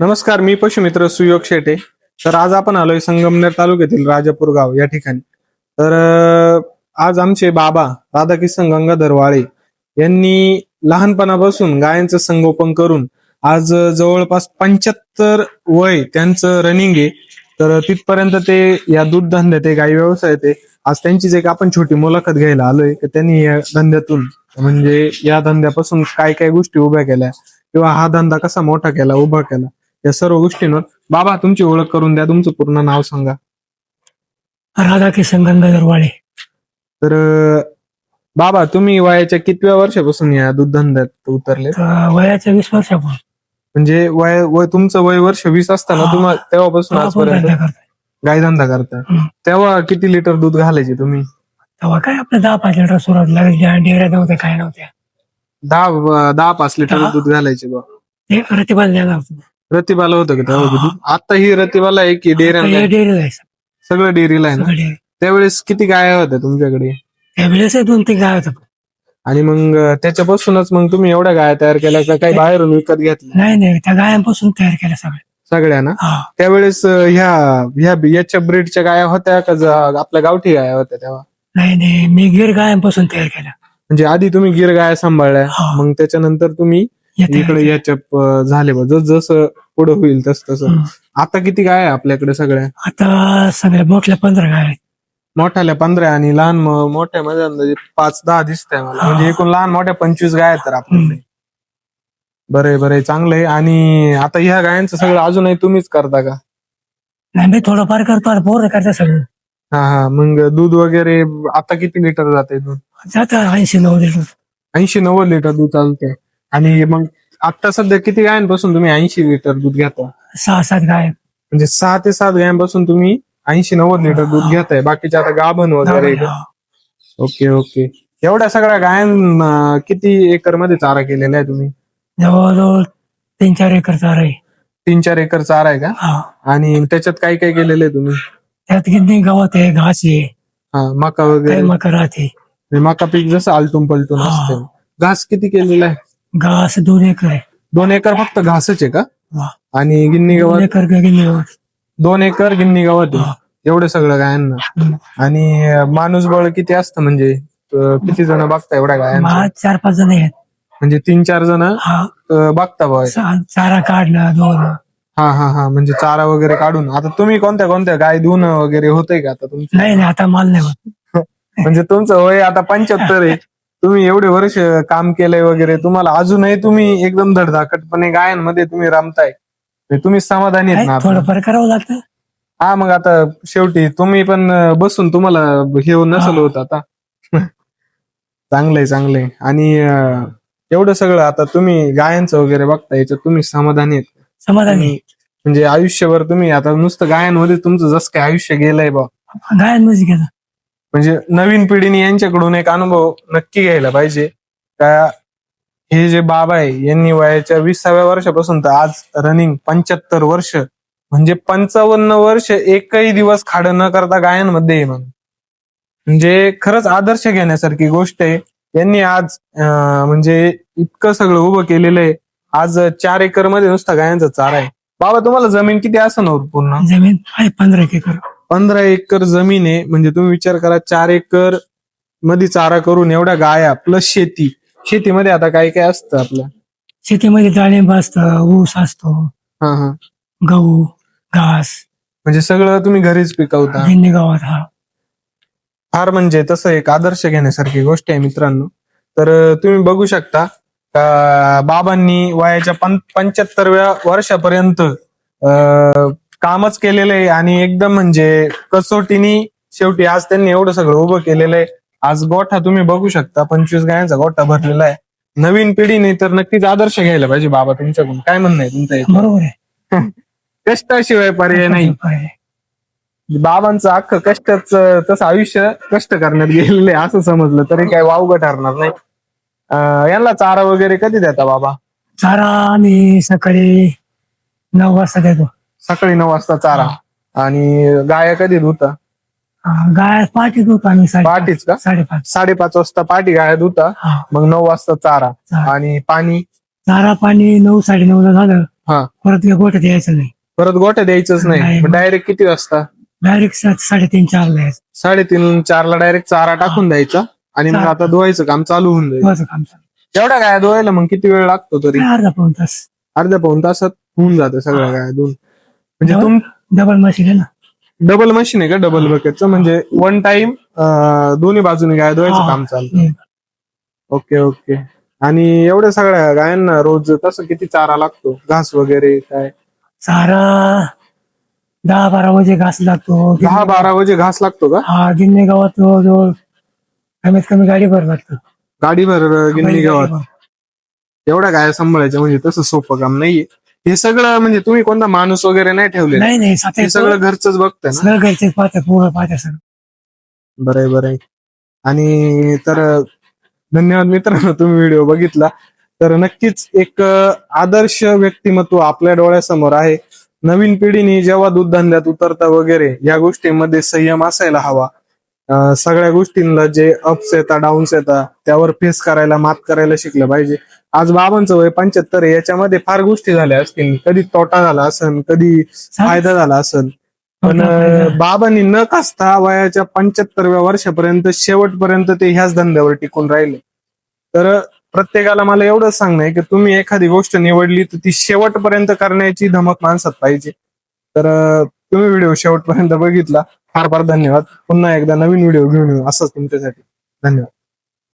नमस्कार मी पशुमित्र सुयोग शेटे. तर आज आपण आलोय संगमनेर तालुक्यातील राजापूर गाव या ठिकाणी. तर आज आमचे बाबा राधाकिशन गंगाधर वाळे यांनी लहानपणापासून गायांचं संगोपन करून आज जवळपास पंच्याहत्तर वय त्यांचं रनिंग आहे. तर तिथपर्यंत ते या दूध धंद्यात आहे, गाई व्यवसायात आहे. आज त्यांचीच एक आपण छोटी मुलाखत घ्यायला आलोय. त्यांनी या धंद्यातून म्हणजे या धंद्यापासून काय काय गोष्टी उभ्या केल्या किंवा हा धंदा कसा मोठा केला उभा केला. या सर्व गोष्टींवर बाबा तुमची ओळख करून द्या तुमचं पूर्ण नाव सांगा. राधाकिशन गंगाधर वाळे तर बाबा तुम्ही वयाच्या कितव्या वर्षापासून या दूध धंद्यात उतरले तर वयाच्या वीस वर्षापासून. म्हणजे वय वय तुमचं वय वर्ष वीस असताना. तुम्हाला तेव्हापासून आपण आजपर्यंत धंदा गाय धंदा करता. तेव्हा किती लिटर दूध घालायचे तुम्ही? तेव्हा काय आपलं दहा पाच लिटर सुरुवात डेऱ्या नव्हत्या काय नव्हत्या. दहा दहा पाच लिटर दहा. दूध घालायचे बा. ते रतिबाल देणार होतो. रतिबाला होतं का आता ही. रतिबाला आहे की डेअरी जायचं सगळं डेअरीला आहे ना? सगळं dairy. त्यावेळेस किती गाया होत्या तुमच्याकडे? त्यावेळेस दोन तीन गाय होतं आणि मग अं, त्याच्यापासूनच मग तुम्ही एवढ्या गाया तयार केल्या का काही बाहेरून विकत घेतल्या? नाही नाही. त्या गायांपासून तयार केल्या सगळ्या. सगळ्या ना? हा. त्यावेळेस अं, ह्या ह्या याच्या ब्रीडच्या गाया होत्या का ज- आपल्या गावठी गाया होत्या तेव्हा? नाही नाही. मी गिर गायांपासून तयार केल्या. म्हणजे आधी तुम्ही गिर गाया सांभाळल्या. हा. मग त्याच्यानंतर तुम्ही इकडे. याच्या झाले बा जस जसं पुढे होईल तस तसं. आता किती गाय आहे आपल्याकडे सगळ्या? आता सगळ्या मोठल्या पंधरा गाय आहेत. मोठ्याल्या पंधरा आणि लहान म- मोठ्या मध्ये अंदाजे पाच दहा दिसत आहे मला. म्हणजे एकूण लहान मोठ्या पंचवीस गाय आहेत तर आपल्याकडे. बरे बरे चांगलं आहे. आणि आता ह्या गायांचं सगळं अजूनही तुम्हीच करता का? नाही मी थोडंफार करतो आणि पोरं करता सगळं. हा हा. मग दूध वगैरे आता किती लिटर जाते दूध? जातं ऐंशी नऊ लिटर. ऐंशी नव्वद लिटर दूध चालते आणि मग आता सध्या किती गायांपासून तुम्ही ऐंशी लिटर दूध घेता सहा सात गाय. म्हणजे सहा ते सात गायांपासून तुम्ही ऐंशी नव्वद लिटर दूध घेताय. बाकीचे आता गाभण वगैरे? हा. Okay okay. एवढ्या सगळ्या गायां किती एकरमध्ये चारा केलेला आहे तुम्ही? जवळजवळ तीन चार एकर चारा आहे. तीन चार एकर चारा आहे का? आणि त्याच्यात काय काय केलेलं आहे तुम्ही? त्यात किती गवत आहे घास आहे. हा मका वगैरे. मका राहते. मका पीक जसं आलटून पलटून. असते घास किती केलेला आहे? घास दोन एकर आहे. दोन एकर फक्त घासच आहे का? हा. आणि गिन्नी दोन गवत एकर गिन्नी गवत. दोन एकर गिन्नी गवत आहे. एवढं सगळं गायांना. आणि अं, माणूस बळ किती असतं म्हणजे अं, किती जण बघता एवढ्या गायांना चार पाच जण आहेत. म्हणजे तीन चार जण हा. बघता बघ. चा- चारा काढणं दोन हा हा हा. म्हणजे चारा वगैरे काढून. आता तुम्ही कोणत्या कोणत्या गाय धुणं वगैरे होतंय का आता तुमचं? नाही नाही. आता माल नाही होत. म्हणजे तुमचं वय आता पंच्याहत्तर आहे. तुम्ही एवढे वर्ष काम केलंय वगैरे तुम्हाला अजूनही तुम्ही एकदम धडधाकटपणे गायांमध्ये तुम्ही रमताय. म्हणजे तुम्ही समाधानी आहेत ना? थोडंफार करावं लागतं. हा मग आता शेवटी तुम्ही पण बसून तुम्हाला हे नसल. होत आता. चांगलंय चांगलंय. आणि अं, एवढं सगळं आता तुम्ही गायांचं वगैरे बघता याच्यात तुम्ही समाधानी आहेत. समाधानी तुम्ही- म्हणजे आयुष्यभर तुम्ही आता नुसतं गायांमध्ये तुमचं जसं काय आयुष्य गेलंय बा. गायांमध्ये गेलं. म्हणजे नवीन पिढीने यांच्याकडून एक अनुभव नक्की घ्यायला पाहिजे. का हे जे बाबा आहे यांनी वयाच्या विसाव्या वर्षापासून तर आज रनिंग पंच्याहत्तर वर्ष म्हणजे पंचावन्न वर्ष एकही दिवस खाड न करता गायनमध्ये आहे म्हणून. म्हणजे खरंच आदर्श घेण्यासारखी गोष्ट आहे. यांनी आज म्हणजे इतकं सगळं उभं केलेलं आहे. आज चार एकरमध्ये नुसता गायांचा चारा आहे. बाबा तुम्हाला जमीन किती असं पूर्ण? जमीन आहे पंधरा एक एकर. पंधरा एकर जमीन आहे म्हणजे तुम्ही विचार करा चार एकरमध्ये चारा करून एवढ्या गाया प्लस शेती. शेतीमध्ये आता काय काय असतं आपलं शेतीमध्ये डाळिंब असतं ऊस असतो हा हा. गहू घास. म्हणजे सगळं तुम्ही घरीच पिकवता. गावात हा. फार म्हणजे तसं एक आदर्श घेण्यासारखी गोष्ट आहे मित्रांनो. तर तुम्ही बघू शकता का बाबांनी वयाच्या पंच्याहत्तरव्या वर्षापर्यंत अं, कामच केलेलं आहे आणि एकदम म्हणजे कसोटीनी शेवटी आज त्यांनी एवढं सगळं उभं केलेलं आहे. आज गोठा तुम्ही बघू शकता पंचवीस गायांचा गोठा भरलेला आहे. नवीन पिढीने तर नक्कीच आदर्श घ्यायला पाहिजे बाबा तुमच्याकडून. काय म्हणणं आहे तुमचं याच्यावर? बरोबर आहे. कष्टाशिवाय पर्याय नाही. बाबांचं अख्खं कष्टाच तसं आयुष्य कष्ट करण्यात गेलेलं आहे असं समजलं तरी काय वावगं ठरणार नाही. अं, यांना चारा वगैरे कधी देता बाबा? चारा आम्ही सकाळी नऊ वाजता देतो. सकाळी नऊ वाजता चारा. आणि गाया कधी धुता हा, गाय पाठी दूध आम्ही साडे पहाटेच का? साडेपाच. साडेपाच वाजता पाठी गाया धुता हा. मग नऊ वाजता चारा. चारा. आणि पाणी? चारा पाणी नऊ साडे ला झालं. हा. परत गोट द्यायचं नाही. परत गोट्या द्यायचंच नाही. नाही. डायरेक्ट किती वाजता? डायरेक्ट साडेतीन चार द्यायचं साडेतीन चारला डायरेक्ट चारा टाकून द्यायचा. आणि मग चारा. आता धुवायचं काम चालू होऊन जाईल. काम चालू. एवढ्या गाय धुवायला मग किती वेळ लागतो तरी? काय अर्धा पाऊन तास. अर्ध्या पाऊन तासात होऊन जातं सगळ्या गाय धुवून. म्हणजे डबल- तुम डबल मशीन आहे ना? डबल मशीन आहे का? डबल बकेटचं? म्हणजे वन टाइम दोन्ही बाजूने गाय धुवायचं. काम चालतं. Okay okay. आणि एवढ्या सगळ्या गायांना रोज तसं किती चारा लागतो? घास वगैरे काय? चारा दहा बारा वाजे घास लागतो. दहा बारा वाजे घास लागतो का? हा गिन्ने गावात जवळजवळ कमीत कमी गाडी भर लागतो. गाडीभर गिन्नी बैलगाडी गावात. भर. एवढ्या गाया सांभाळायच्या म्हणजे तसं सोपं काम नाहीये. हे सगळं म्हणजे तुम्ही कोणता माणूस वगैरे नाही ठेवले नाही नाही हे सगळं घरचंच बघताय ना. सगळं घरचे पाहते पोरं पाहते सगळं. बरंय बरंय. आणि तर धन्यवाद मित्रांनो तुम्ही व्हिडिओ बघितला. तर नक्कीच एक आदर्श व्यक्तिमत्व आपल्या डोळ्यासमोर आहे. नवीन पिढीने जेव्हा दूध धंद्यात उतरता वगैरे या गोष्टींमध्ये संयम असायला हवा. सगळ्या गोष्टींना जे अप्स येतात डाऊन्स येतात त्यावर फेस करायला मात करायला शिकलं पाहिजे. आज बाबांचं वय पंच्याहत्तर आहे याच्यामध्ये फार गोष्टी झाल्या असतील. कधी तोटा झाला असेल कधी फायदा झाला असेल पण बाबांनी न कसता वयाच्या पंच्याहत्तरव्या वर्षापर्यंत शेवटपर्यंत ते ह्याच धंद्यावर टिकून राहिले. तर प्रत्येकाला मला एवढंच सांगणं आहे की तुम्ही एखादी गोष्ट निवडली तर ती शेवटपर्यंत करण्याची धमक माणसात पाहिजे. तर तुम्ही व्हिडिओ शेवटपर्यंत बघितला. फार फार धन्यवाद. पुन्हा एकदा नवीन व्हिडिओ घेऊन येऊ. असंच तुमच्यासाठी. धन्यवाद.